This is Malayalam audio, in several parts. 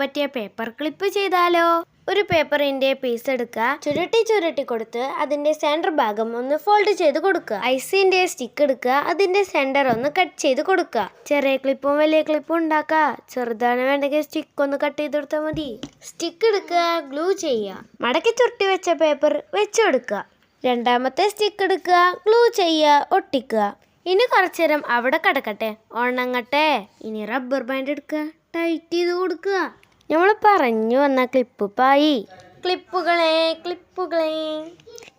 പറ്റിയ പേപ്പർ ക്ലിപ്പ് ചെയ്താലോ? ഒരു പേപ്പറിന്റെ പീസ് എടുക്കുക ചുരുട്ടി ചുരുട്ടി കൊടുത്ത് അതിന്റെ സെന്റർ ഭാഗം ഒന്ന് ഫോൾഡ് ചെയ്ത് കൊടുക്കുക ഐസിന്റെ സ്റ്റിക്ക് എടുക്കുക അതിന്റെ സെന്റർ ഒന്ന് കട്ട് ചെയ്ത് കൊടുക്കുക ചെറിയ ക്ലിപ്പും വലിയ ക്ലിപ്പും ഉണ്ടാക്കുക ചെറുതാണ് വേണ്ടെങ്കിൽ സ്റ്റിക്ക് ഒന്ന് കട്ട് ചെയ്ത് കൊടുത്താൽ മതി. സ്റ്റിക്ക് എടുക്കുക ഗ്ലൂ ചെയ്യുക മടക്കി ചുരുട്ടി വെച്ച പേപ്പർ വെച്ചു കൊടുക്കുക രണ്ടാമത്തെ സ്റ്റിക്ക് എടുക്കുക ഗ്ലൂ ചെയ്യുക ഒട്ടിക്കുക ഇനി കുറച്ചു നേരം അവിടെ കിടക്കട്ടെ. ഉണങ്ങട്ടെ. ഇനി റബ്ബർ ബാൻഡ് എടുക്കുക ടൈറ്റ് ചെയ്ത് കൊടുക്കുക. നമ്മൾ പറഞ്ഞു വന്ന ക്ലിപ്പ് പായി ക്ലിപ്പുകളെ ക്ലിപ്പുകളെ.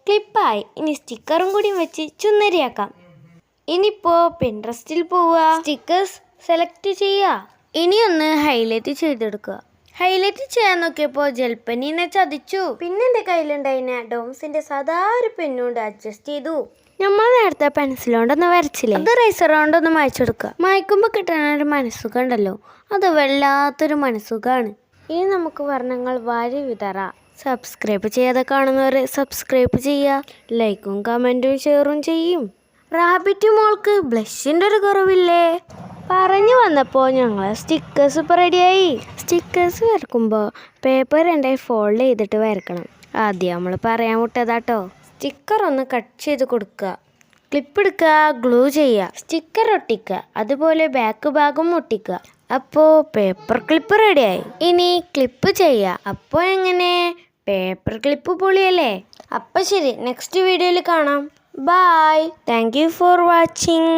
ക്ലിപ്പായി. ഇനി സ്റ്റിക്കറും കൂടി വെച്ച് ചുന്നരിയാക്കാം. ഇനിയിപ്പോ പിൻട്രസ്റ്റിൽ പോവുക. സ്റ്റിക്കേഴ്സ് സെലക്ട് ചെയ്യുക. ഇനി ഒന്ന് ഹൈലൈറ്റ് ചെയ്തെടുക്കുക. ഹൈലൈറ്റ് ചെയ്യാൻ നോക്കിയപ്പോൾ ജൽപ്പനീനെ ചതിച്ചു. പിന്നെ എന്റെ കയ്യിലുണ്ടായിന? ഡോംസിന്റെ സാധാ ഒരു പെണ്ണുകൊണ്ട് അഡ്ജസ്റ്റ് ചെയ്തു. നമ്മൾ നേരത്തെ പെൻസിൽ കൊണ്ടൊന്ന് വരച്ചില്ലേ? അത് റൈസർ കൊണ്ടൊന്ന് മായ്ച്ചെടുക്കുക. മായ്ക്കുമ്പോൾ കിട്ടുന്ന ഒരു മനസ്സുഖം ഉണ്ടല്ലോ അത് വല്ലാത്തൊരു മനസ്സുഖമാണ് ഇനി നമുക്ക് വർണങ്ങൾ വാരി വിതറ. സബ്സ്ക്രൈബ് ചെയ്യാതെ കാണുന്നവർ സബ്സ്ക്രൈബ് ചെയ്യുക ലൈക്കും കമന്റും ഷെയറും ചെയ്യും. റാബിറ്റ് മോൾക്ക് ബ്ലഷിന്റെ ഒരു കുറവില്ലേ? പറഞ്ഞു വന്നപ്പോൾ ഞങ്ങൾ സ്റ്റിക്കേഴ്സ് ഇപ്പോൾ റെഡിയായി സ്റ്റിക്കേഴ്സ് വരക്കുമ്പോൾ പേപ്പർ രണ്ടായി ഫോൾഡ് ചെയ്തിട്ട് വരക്കണം. ആദ്യം നമ്മൾ പറയാൻ വിട്ടതാട്ടോ. സ്റ്റിക്കർ ഒന്ന് കട്ട് ചെയ്ത് കൊടുക്കുക. ക്ലിപ്പ് എടുക്കുക ഗ്ലൂ ചെയ്യുക. സ്റ്റിക്കർ ഒട്ടിക്കുക. അതുപോലെ ബാക്ക് ഭാഗം ഒട്ടിക്കുക. അപ്പോൾ പേപ്പർ ക്ലിപ്പ് റെഡിയായി. ഇനി ക്ലിപ്പ് ചെയ്യുക. അപ്പോൾ എങ്ങനെ? പേപ്പർ ക്ലിപ്പ് പൊളിയല്ലേ? അപ്പോൾ ശരി നെക്സ്റ്റ് വീഡിയോയിൽ കാണാം. Bye. Thank you for watching.